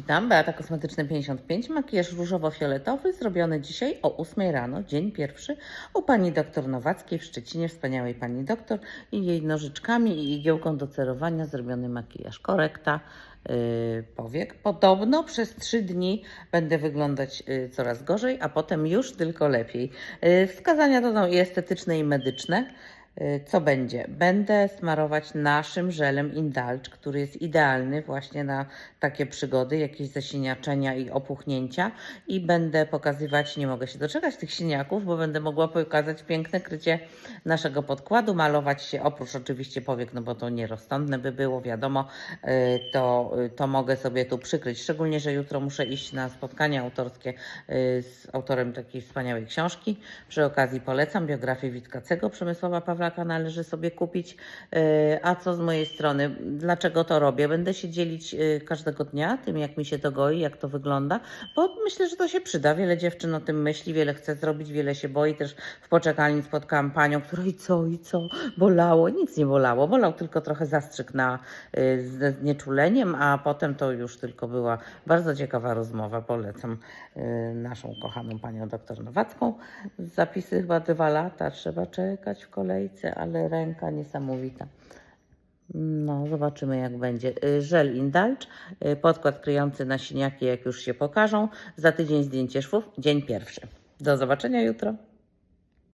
Witam, Beata Kosmetyczna 55, makijaż różowo-fioletowy zrobiony dzisiaj o 8 rano, dzień pierwszy u pani doktor Nowackiej w Szczecinie, wspaniałej pani doktor i jej nożyczkami i igiełką do cerowania zrobiony makijaż, korekta yy, powiek. Podobno przez 3 dni będę wyglądać yy, coraz gorzej, a potem już tylko lepiej. Yy, wskazania to są i estetyczne i medyczne. Y, Co będzie? Będę smarować naszym żelem Indulge, który jest idealny właśnie na takie przygody, jakieś zasiniaczenia i opuchnięcia. I będę pokazywać, nie mogę się doczekać tych siniaków, bo będę mogła pokazać piękne krycie naszego podkładu, malować się, oprócz oczywiście powiek, no bo to nierozsądne by było, wiadomo, y, to, y, to mogę sobie tu przykryć. Szczególnie, że jutro muszę iść na spotkanie autorskie z autorem takiej wspaniałej książki. Przy okazji polecam biografię Witkacego Przemysława Pawlaka należy sobie kupić. E, A co z mojej strony? Dlaczego to robię? Będę się dzielić e, każdego dnia tym, jak mi się to goi, jak to wygląda, bo myślę, że to się przyda. Wiele dziewczyn o tym myśli, wiele chce zrobić, wiele się boi. Też w poczekalni spotkałam panią, która i co, i co, bolało. Nic nie bolało. Bolał tylko trochę zastrzyk na, e, ze znieczuleniem, a potem to już tylko była bardzo ciekawa rozmowa. Polecam naszą kochaną panią doktor Nowacką. Zapisy chyba dwa lata, trzeba czekać w kolejce, ale ręka niesamowita. No, zobaczymy jak będzie. Y, Żel Indulge, y, podkład kryjący na siniaki, jak już się pokażą. Za tydzień zdjęcie szwów, dzień pierwszy. Do zobaczenia jutro.